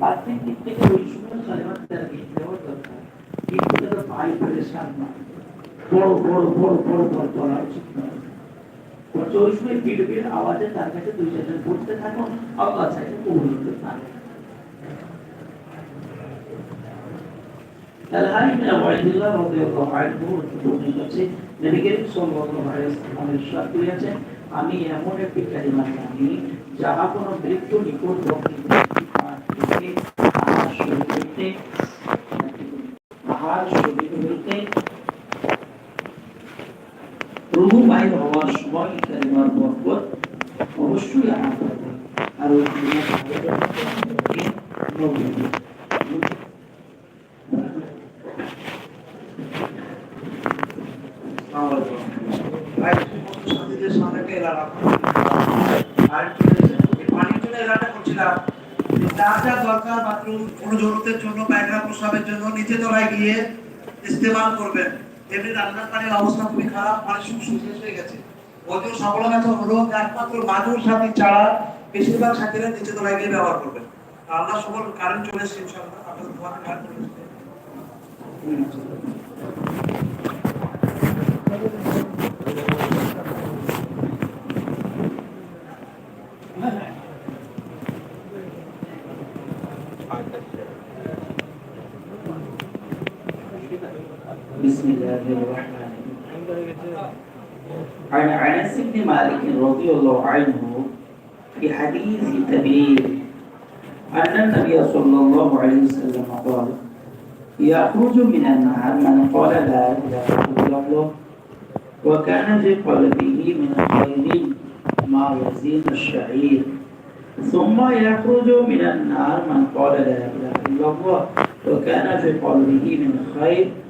বাহ্যিক দিক থেকে ওইসবগুলো সাজানোর আগে দেওয়ার দরকার কিন্তু তারা ভাই ফেলে সার না বড় বড় বড় বড় বড় বলা উচিত নয় বরঞ্চ ওই সময় পিটপিট আওয়াজে তার কাছে দুই চারজন পড়তে থাকুন আল্লাহ চাইলে পরিণত থাকে তালহাই ইবনে ওয়াইদুল্লাহ রাদিয়াল্লাহু আনহু বর্ণিত আছে নবী করিম সাল্লাল্লাহু আলাইহি ওয়াসাল্লামের সাথে আছে আমি এমন একটি কালিমা জানি যাহা কোনো বৃদ্ধ নিকটবর্তী তাহার শরীর হইতে, তাহার শরীর হইতে অবশ্যই আর ওই সাথীদের সামনে একটা এলাকা আর পানির জন্য এলাকা করছিলাম যা যা নিচে তলায় গিয়ে ওদের সকলের কাছে একমাত্র মাজুর সাথী ছাড়া বেশিরভাগ সাথীরা নিচে তলায় গিয়ে ব্যবহার করবেন আল্লাহ সকল কারেন্ট চলে এসেছে بسم الله الرحمن الرحيم. عن أنس بن مالك رضي الله عنه في حديث تبرير أن النبي صلى الله عليه وسلم قال يخرج من النار من قال لا إله إلا الله وكان في قلبه من خير ما يزيد الشعير ثم يخرج من النار من قال لا إله إلا الله وكان في قلبه من خير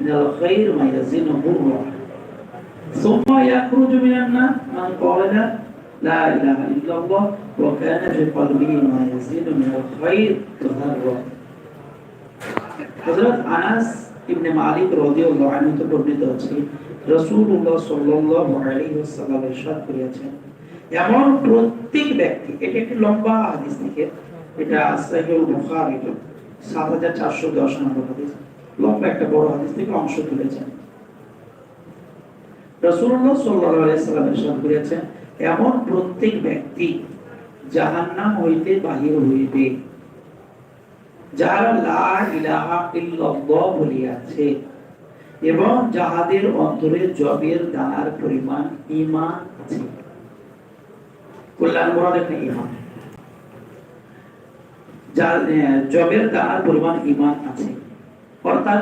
من الخير ما يزن برا ثم يخرج من النار من قال لا إله إلا الله وكان في قلبه ما يزن من الخير ذرة হযরত আনাস ইবনে মালিক রাদিয়াল্লাহু আনহু থেকে বর্ণিত আছে রাসূলুল্লাহ সাল্লাল্লাহু আলাইহি ওয়াসাল্লাম ইরশাদ করেছেন এমন প্রত্যেক ব্যক্তি এটা একটি লম্বা হাদিস থেকে এটা সহিহ বুখারী 7410 নম্বর হাদিস লম্বা একটা বড় হাদিস থেকে অংশ তুলেছেন। রাসূলুল্লাহ সাল্লাল্লাহু আলাইহি সাল্লাম ইরশাদ করেছেন, এমন প্রত্যেক ব্যক্তি জাহান্নাম হইতে বাহির হইবে যারা লা ইলাহা ইল্লাল্লাহ বলিয়াছে এবং যাহাদের অন্তরে জবের দানার পরিমাণ ঈমান আছে। কল্যাণ দেখেন ঈমান। যার জবের দানার পরিমাণ ঈমান আছে। অর্থাৎ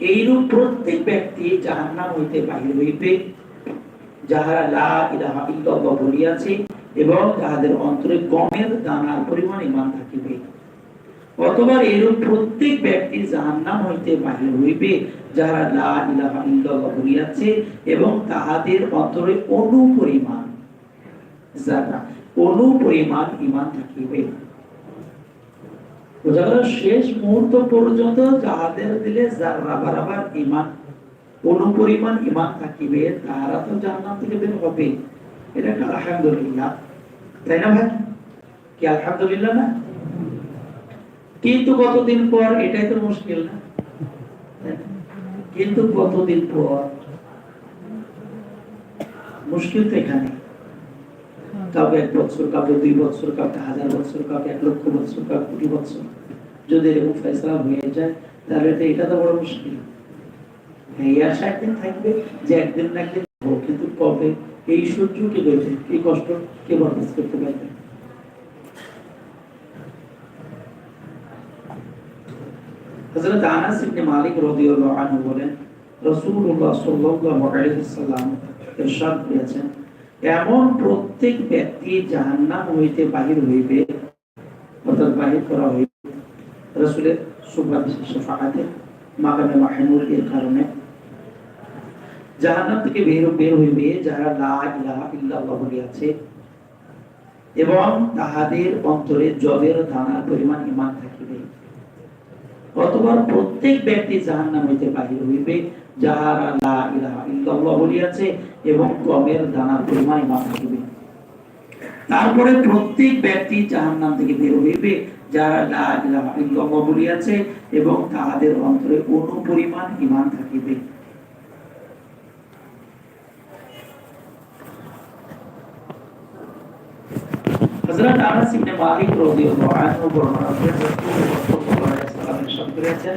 এইরূপ প্রত্যেক ব্যক্তি জাহান্নাম হইতে বাহির হইবে, যাহারা লা বলিয়াছে এবং যাহাদের অন্তরে গমের দানার পরিমাণ ঈমান থাকিবে। অথবা এরূপ প্রত্যেক হইতে বাহির হইবে, যাহারা লা ইলাহা বলিয়াছে এবং তাহাদের অন্তরে অনু পরিমাণ যারা অনু পরিমাণ ঈমান থাকিবে। শেষ মুহূর্ত পর্যন্ত যাহাদের দিলে ইমান কোন পরিমাণ ইমান থাকিবে তারা তো থেকে বের হবে। এটা একটা আলহামদুলিল্লাহ। তাই না ভাই? কি আলহামদুলিল্লাহ না? কিন্তু কতদিন পর? এটাই তো মুশকিল না? কিন্তু কতদিন পর? মুশকিল তো এখানে। কাউকে এক বছর, কাউকে দুই বছর, কাউকে হাজার বছর, কাউকে এক লক্ষ বছর, কাউকে কোটি বছর। যদি এরকম ফেসলা হয়ে যায়, তাহলে তো এটা তো বড় মুশকিল। একদিন থাকবে যে একদিন না একদিন কিন্তু কবে? এই সহ্য কষ্ট? কে বরদাস্ত করতে পারবে? আনাস ইবনে মালিক রাদিয়াল্লাহু আনহু বলেন, রাসূলুল্লাহ সাল্লাল্লাহু আলাইহি সাল্লাম এমন প্রত্যেক ব্যক্তি জাহান্নাম হইতে বাহির হইবে, অর্থাৎ বাহির করা হইবে। রাসূলের সুবহান শাফাআতে মাকামে মাহমুদ এর কারণে জাহান্নাম থেকে বের বের হইবে যারা লা ইলাহা ইল্লাল্লাহ বলিয়াছে এবং তাহাদের অন্তরে জবের দানার পরিমাণ ইমান থাকিবে। অথবা প্রত্যেক ব্যক্তি জাহান্নাম হইতে বাহির হইবে যাহারা লা ইলাহা ইল্লাল্লাহ বলিয়াছে এবং গমের দানার পরিমাণ ইমান থাকিবে। তারপরে প্রত্যেক ব্যক্তি জাহান্নাম থেকে বের হইবে, যারা লা এবং তাহাদের অন্তরে থাকিবে। আলাইহি ওয়াসাল্লাম ইরশাদ করেছেন,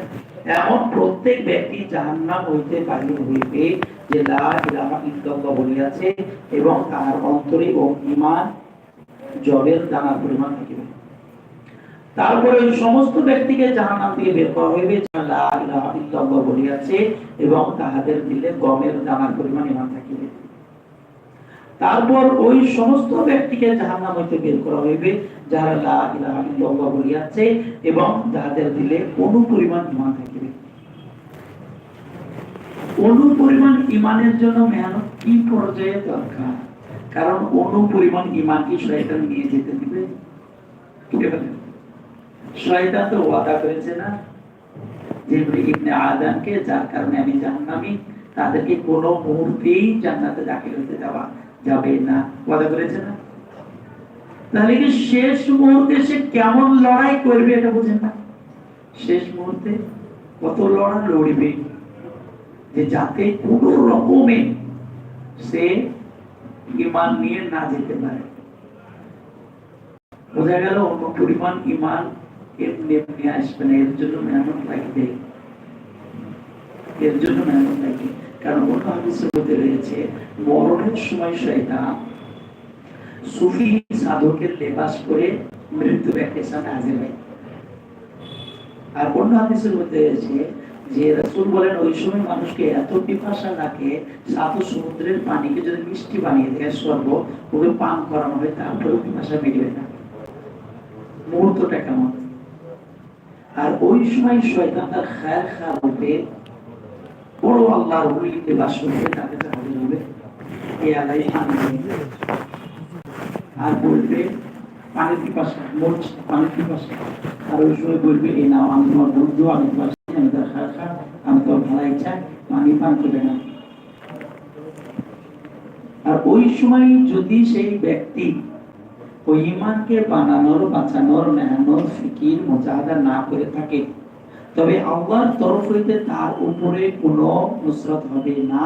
এমন প্রত্যেক ব্যক্তি জাহান্নাম হইতে হইবে যে বলিয়াছে এবং তাহার অন্তরে ও ঈমান জলের দানার পরিমাণ থাকিবে তারপরে ওই সমস্ত ব্যক্তিকে জাহান্নাম থেকে বের করা হইবে বলিয়াছে এবং তাহাদের দিলে গমের দানার পরিমাণ ঈমান থাকিবে। তারপর ওই সমস্ত ব্যক্তিকে জাহান্নাম হইতে বের করা হইবে, যারা লা বলিয়াছে এবং যাদের দিলে কোনো পরিমাণ ঈমান থাকিবে। অনু পরিমাণ ঈমানের জন্য মেহনত কি পর্যায়ে দরকার? কারণ অনু পরিমাণ ঈমান কি শয়তান নিয়ে যেতে দিবে। শয়তান তো ওয়াদা করেছে না যার কারণে আমি তাদেরকে কোনো করেছে না? তাহলে কি শেষ মুহূর্তে সে কেমন লড়াই করবে এটা বুঝেন না? শেষ মুহূর্তে কত লড়াই লড়বে যে যাতে কোনো রকমে সে ইমান নিয়ে না যেতে পারে। বোঝা গেল অন্য পরিমাণ ইমান এমনি এমনি আসবে না এর জন্য মেহনত লাগবে। এর জন্য মেহনত লাগবে। কারণ অন্য হাদিসের মধ্যে রয়েছে, মরণের সময় শয়তান সুফি সাধকের লেবাস করে মৃত্যু ব্যক্তির সামনে হাজির হয়। আর অন্য হাদিসের মধ্যে রয়েছে যে রাসূল বলেন, ওই সময় মানুষকে এত পিপাসা লাগে সাত সমুদ্রের পানিকে যদি মিষ্টি বানিয়ে দেয় সর্ব ওকে পান করানো হয়, তারপরেও পিপাসা মিটবে না মুহূর্তটা কেমন? আর ওই সময় শয়তান তার খারাপ হবে বড় আল্লাহর ওলিতে বাস করবে, তাকে হাজির হবে এ আলাই পানি। আর বলবে, পানির পিপাসা, মরছে, পানির পিপাসা। আর ওই সময় বলবে, এই নাও, আমি তোমার বন্ধু, আমি স্ত্রী, আমি তোর খারাপ খারাপ আমি তোর ভালো ইচ্ছা পানি পান করবে না আর ওই সময় যদি সেই ব্যক্তি ওই ইমানকে বানানোর বাঁচানোর মেহনত ফিকির না করে থাকে তবে আল্লাহর তরফ হইতে তার উপরে কোনো নুসরত হবে না।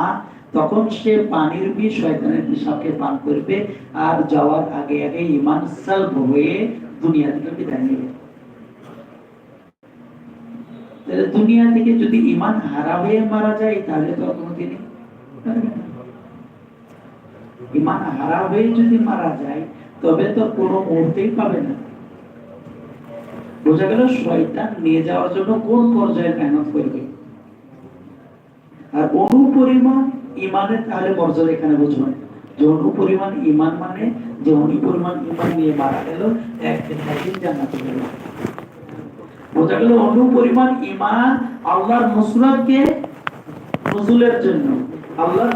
তখন সে পানির বিষ শয়তানের পিসাবকে পান করবে আর যাওয়ার আগে আগে ইমান সালব হয়ে দুনিয়া থেকে বিদায় নেবে। তাহলে দুনিয়া থেকে যদি ইমান হারা হয়ে মারা যায়, তাহলে তো আর কোনোদিনই পারবে না। ইমান হারা হয়ে যদি মারা যায়, তবে তো কোনো মুহূর্তেই পাবে না। বোঝা গেল শয়তান নিয়ে যাওয়ার জন্য কোন পর্যায়ে মেহনত করবে? আর অনুপরিমাণ ইমানের তাহলে মর্যাদা এখানে বুঝবেন যে অনুপরিমাণ ইমান মানে যে অনুপরিমাণ ইমান নিয়ে মারা গেল একদিন একদিন জান্নাতে গেল। বোঝা গেল ইমান আল্লাহর নজুলের জন্য, আল্লাহর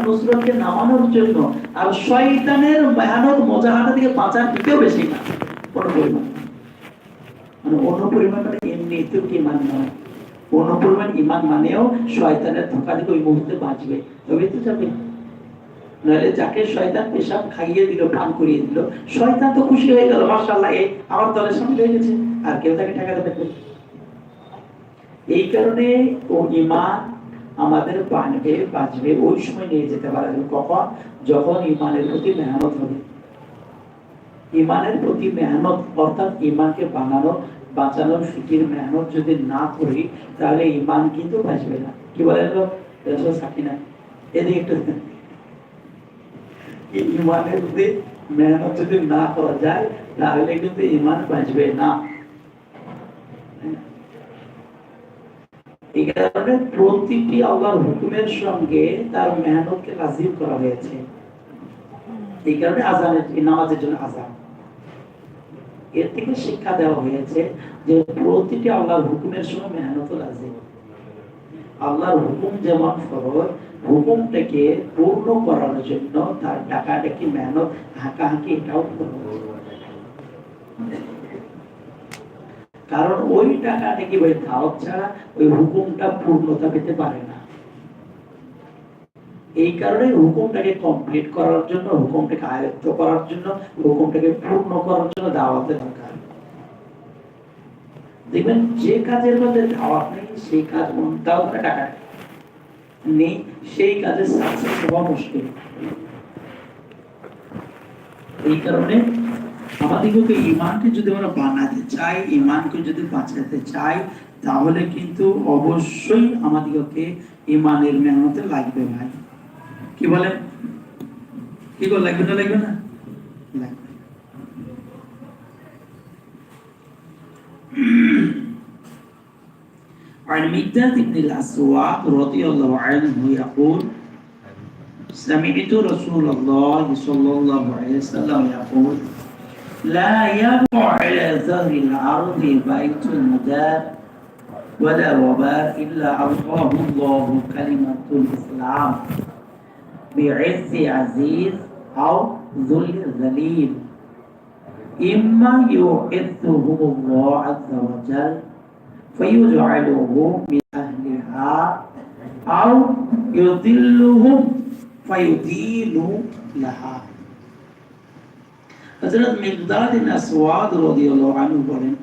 নামানোর জন্য, আর শয়তানের মেহনত মজাহাটা থেকে বাঁচার বেশি না মানে মানে এমনিতেও নয়। ইমান মানেও শয়তানের ধোকা থেকে ওই মুহূর্তে বাঁচবে। তবে তো যাবে। নাহলে যাকে শয়তান পেশাব খাইয়ে দিল, পান করিয়ে দিল, শয়তান তো খুশি হয়ে গেল, মাশাআল্লাহ এই আমার দলের সামনে হয়ে গেছে, আর কেউ তাকে টাকা দেবে? এই কারণে ও ইমান আমাদের বাঁধবে বাঁচবে। ওই সময় নিয়ে যেতে পারে কখন? যখন ইমানের প্রতি মেহনত হবে। ইমানের প্রতি মেহনত, অর্থাৎ ইমানকে বানানো, বাঁচানোর ফিকির মেহনত যদি না করি, তাহলে ইমান কিন্তু বাঁচবে না। কি বলে লোক না। এদিকে একটু। ইমানের যদি মেহনত যদি না করা যায়, তাহলে কিন্তু ইমান বাঁচবে না। এই কারণে প্রতিটি আল্লাহর হুকুমের সঙ্গে তার মেহনতকে লাজিম করা হয়েছে। এই কারণে আজানের নামাজের জন্য আজান এর থেকে শিক্ষা দেওয়া হয়েছে যে প্রতিটি আল্লাহর হুকুমের সঙ্গে মেহনত আল্লাহর হুকুম যেমন ফরজ, হুকুমটাকে পূর্ণ করার জন্য তার টাকাটাকি মেহনত হাঁকাহাঁকি এটাও ফরজ। কারণ ওই টাকাটা কি ওই দাওয়াত ছাড়া ওই হুকুমটা পূর্ণতা পেতে পারে না। এই কারণে হুকুমটাকে কমপ্লিট করার জন্য, হুকুমটাকে আয়ত্ত করার জন্য, হুকুমটাকে পূর্ণ করার জন্য দাওয়াতের দরকার। দেখবেন, যে কাজের মধ্যে দাওয়াত নেই, সেই কাজ করে টাকা নেই। সেই কাজে সাকসেস হওয়া মুশকিল। এই কারণে আমাদেরকে ইমানকে যদি আমরা বানাতে চাই ইমানকে যদি বাঁচাতে চাই তাহলে কিন্তু অবশ্যই আমাদেরকে ইমানের মেহনতে লাগবে ভাই কি বলেন কি করে লাগবে না লাগবে না লাগবে عن مقداد بن الأسواق رضي الله عنه يقول سمعت رسول الله صلى الله عليه وسلم يقول لا يبقى على ظهر الأرض بيت مدار ولا وباء إلا أعطاه الله كلمة الإسلام. بعز عزيز أو ذل ذليل إما يعزهم الله عز وجل فيجعله من أهلها أو يذلهم فيدين لها. হযরত মিকদাদ ইবনে আসওয়াদ রাদিয়াল্লাহু আনহু বলেন,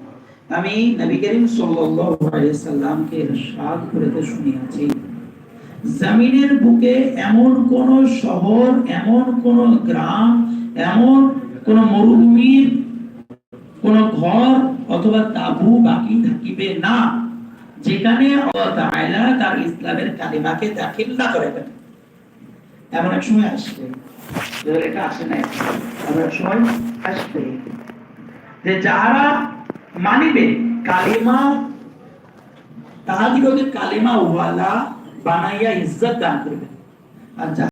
আমি নবী করিম সাল্লাল্লাহু আলাইহি সাল্লামকে ইরশাদ করিতে শুনিয়াছি। জমিনের বুকে এমন কোন শহর, এমন কোন গ্রাম, এমন কোন মরুভূমির কোন ঘর অথবা তাবু বাকি থাকিবে না, যেখানে আল্লাহ তাআলা তার ইসলামের কালিমাকে দাখিল না করেবেন এমন এক সময় আসবে, যাদের এটা আসে নাই, এমন এক সময় আসবে যে যারা মানিবে কালিমা, তাহাদিগকে কালিমা ওয়ালা বানাইয়া ইজ্জত দান করবে আর